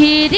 পাখির